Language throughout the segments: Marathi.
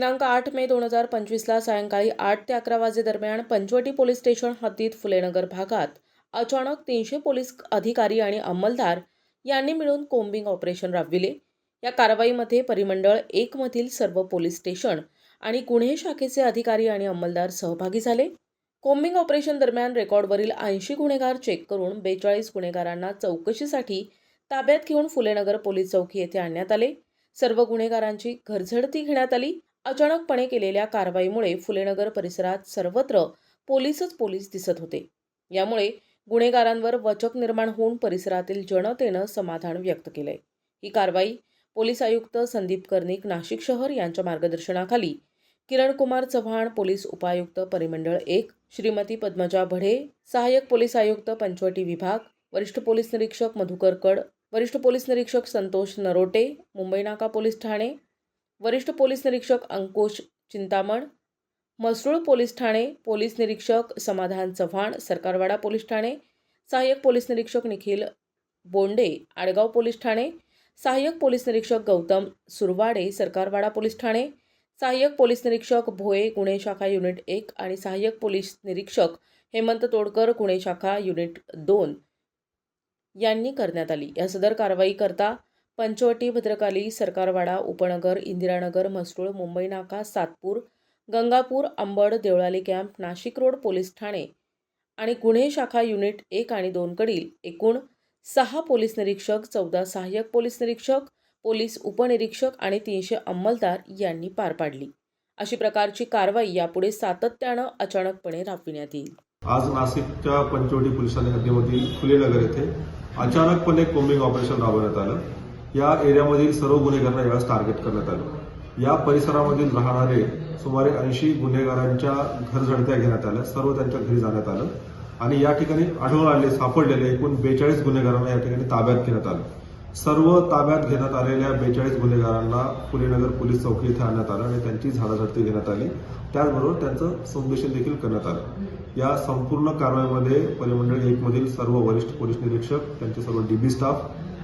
दिनांक आठ मे दोन हजार पंचवीसला सायंकाळी आठ ते अकरा वाजेदरम्यान पंचवटी पोलीस स्टेशन हद्दीत फुलेनगर भागात अचानक तीनशे पोलीस अधिकारी आणि अंमलदार यांनी मिळून कोम्बिंग ऑपरेशन राबविले. या कारवाईमध्ये परिमंडळ एकमधील सर्व पोलीस स्टेशन आणि गुन्हे शाखेचे अधिकारी आणि अंमलदार सहभागी झाले. कोम्बिंग ऑपरेशन दरम्यान रेकॉर्डवरील ऐंशी गुन्हेगार चेक करून बेचाळीस गुन्हेगारांना चौकशीसाठी ताब्यात घेऊन फुलेनगर पोलीस चौकी येथे आणण्यात आले. सर्व गुन्हेगारांची घरझडती घेण्यात आली. अचानकपणे केलेल्या कारवाईमुळे फुलेनगर परिसरात सर्वत्र पोलीसच पोलीस दिसत होते. यामुळे गुन्हेगारांवर वचक निर्माण होऊन परिसरातील जनतेनं समाधान व्यक्त केलंय. ही कारवाई पोलीस आयुक्त संदीप कर्णिक नाशिक शहर यांच्या मार्गदर्शनाखाली किरण कुमार चव्हाण पोलीस उपायुक्त परिमंडळ एक श्रीमती पद्मजा भडे सहाय्यक पोलीस आयुक्त पंचवटी विभाग वरिष्ठ पोलीस निरीक्षक मधुकर कड वरिष्ठ पोलीस निरीक्षक संतोष नरोटे मुंबई नाका पोलीस ठाणे वरिष्ठ पोलीस निरीक्षक अंकुश चिंतामण म्हसरूळ पोलीस ठाणे पोलीस निरीक्षक समाधान चव्हाण सरकारवाडा पोलीस ठाणे सहाय्यक पोलीस निरीक्षक निखिल बोंडे आडगाव पोलीस ठाणे सहाय्यक पोलीस निरीक्षक गौतम सुरवाडे सरकारवाडा पोलीस ठाणे सहाय्यक पोलीस निरीक्षक भोये गुन्हे शाखा युनिट एक आणि सहाय्यक पोलीस निरीक्षक हेमंत तोडकर गुन्हे शाखा युनिट दोन यांनी करण्यात आली. या सदर कारवाई करता पंचवटी भद्रकाली सरकारवाडा उपनगर इंदिरानगर म्हसरूळ मुंबई नाका Satpur Gangapur Ambad Deolali camp Nashik road police Thane आणि गुन्हे शाखा युनिट एक आणि दोनकडील एकूण सहा पोलीस निरीक्षक चौदा सहाय्यक पोलीस निरीक्षक पोलीस उपनिरीक्षक आणि तीनशे अंमलदार यांनी पार पाडली. अशी प्रकारची कारवाई यापुढे सातत्यानं अचानकपणे राबविण्यात येईल. आज नाशिकच्या पंचवटी पोलिसांनी हद्दीमधील फुलेनगर येथे अचानकपणे कोम्बिंग ऑपरेशन राबवण्यात आलं. या एरियामधील सर्व गुन्हेगारांना यावेळेस टार्गेट करण्यात आलं. या परिसरामधील राहणारे सुमारे ऐंशी गुन्हेगारांच्या घर झडत्या घेण्यात आल्या सर्व त्यांच्या घरी जाण्यात आलं आणि या ठिकाणी आढळून आले सापडलेले एकूण बेचाळीस गुन्हेगारांना या ठिकाणी ताब्यात घेण्यात आलं. सर्व ताब्यात घेण्यात आलेल्या बेचाळीस गुन्हेगारांना फुलेनगर पोलीस चौकी इथे आणण्यात आलं आणि त्यांची झाडाझडती घेण्यात आली. त्याचबरोबर त्यांचं संदेशन देखील करण्यात आलं. या संपूर्ण कारवाईमध्ये परिमंडळ एकमधील सर्व वरिष्ठ पोलीस निरीक्षक त्यांचे सर्व डीबी स्टाफ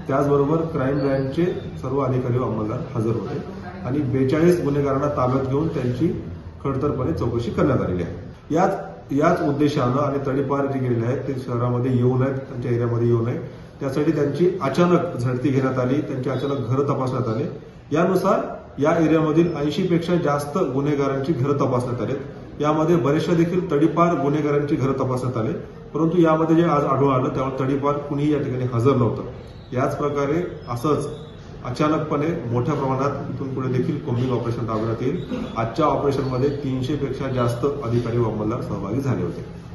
त्याचबरोबर क्राईम ब्रँचचे सर्व अधिकारी व अंमलदार हजर होते आणि बेचाळीस गुन्हेगारांना ताब्यात घेऊन त्यांची खडतरपणे चौकशी करण्यात आलेली आहे. याच याच उद्देशानं आणि तडीपार जे गेलेले आहेत ते शहरामध्ये येऊ नयेत त्यांच्या एरियामध्ये येऊ नये त्यासाठी त्यांची अचानक झडती घेण्यात आली त्यांची अचानक घरं तपासण्यात आले. यानुसार या एरियामधील ऐंशी पेक्षा जास्त गुन्हेगारांची घरं तपासण्यात आलेत. यामध्ये बरेचशा देखील तडीपार गुन्हेगारांची घरं तपासण्यात आले. परंतु यामध्ये जे आज आढळून आलं त्यामुळे तडीपार कुणीही या ठिकाणी हजर नव्हतं. याच प्रकारे असंच अचानकपणे मोठ्या प्रमाणात इथून पुढे देखील कोम्बिंग ऑपरेशन राबवण्यात येईल. आजच्या ऑपरेशनमध्ये तीनशे पेक्षा जास्त अधिकारी व अंमलदार सहभागी झाले होते.